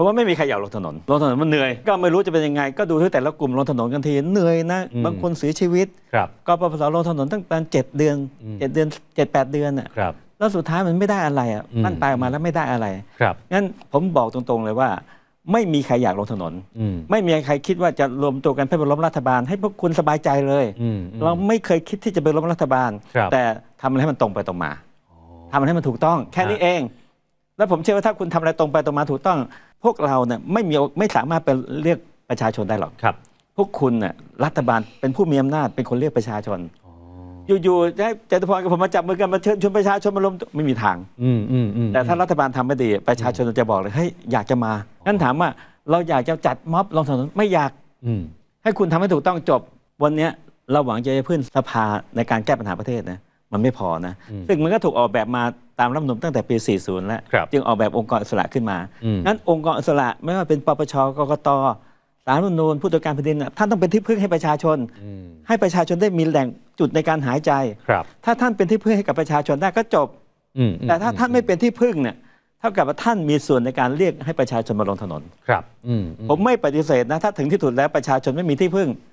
ราะว่าไม่มีใครอยากลงถนนลงถนนมันเหนื่อย ก็ไม่รู้จะเป็นยังไง ก็ดูที่แต่ละกลุ่มลงถนนกันทีเหนื่อยนะอืมบางคนเสียชีวิตครับก็ปปสลงถนนตั้งแต่เจ็ดเดือนอืมเจ็ดเดือนเจ็ดแปดเดือนอะครับแล้วสุดท้ายมันไม่ได้อะไรอะอืมมันตายออกมาแล้วไม่ได้อะไรครับงั้นผมบอกตรงๆเลยว่า ไม่มีใครอยากลงถนนอืมไม่มีใครคิดว่าจะรวมตัวกันเพื่อไปล้มรัฐบาล ให้พวกคุณสบายใจเลยอืมอืมเราไม่เคยคิดที่จะไปล้มรัฐบาลครับแต่ทำอะไรให้มันตรงไปตรงมาทำอะไรให้มันถูกต้องแค่นี้เอง แล้วผมเชื่อว่าถ้าคุณทำอะไรตรงไปตรงมาถูกต้อง พวกเราเนี่ยไม่มีไม่สามารถไปเรียกประชาชนได้หรอกครับ พวกคุณน่ะรัฐบาลเป็นผู้มีอำนาจเป็นคนเรียกประชาชนอ๋ออยู่ๆจะให้จตุพรกับผมมาจับมือกันมาเชิญชวนประชาชนมาลงไม่มีทางอืมอืมอืมแต่ถ้ารัฐบาลทำไม่ดีประชาชนจะบอกเลยเฮ้ยอยากจะมางั้นถามว่าเราอยากจะจัดม็อบลงถนนไม่อยากอืมให้คุณทำให้ถูกต้องจบวันเนี้ยเราหวังจะพึ่งสภาในการแก้ปัญหาประเทศนะมันไม่พอนะอืมซึ่งมันก็ถูกออกแบบมา ตามรัฐธรรมนูญตั้งแต่ปี 40 แล้ว ครับจึงออกแบบองค์กรอิสระขึ้นมา อืมงั้นองค์กรอิสระไม่ว่าเป็นปปชกกตสารรัฐธรรมนูญผู้ตรวจการแผ่นดินน่ะท่านต้องเป็นที่พึ่งให้ประชาชน อืมให้ประชาชนได้มีแหล่งจุดในการหายใจ ครับถ้าท่านเป็นที่พึ่งให้กับประชาชนได้ก็จบ อืมอืแต่ถ้าท่านไม่เป็นที่พึ่งเนี่ยเท่ากับว่าท่านมีส่วนในการเรียกให้ประชาชนมาลงถนน ครับอืมอืผมไม่ปฏิเสธนะถ้าถึงที่สุดแล้วประชาชนไม่มีที่พึ่ง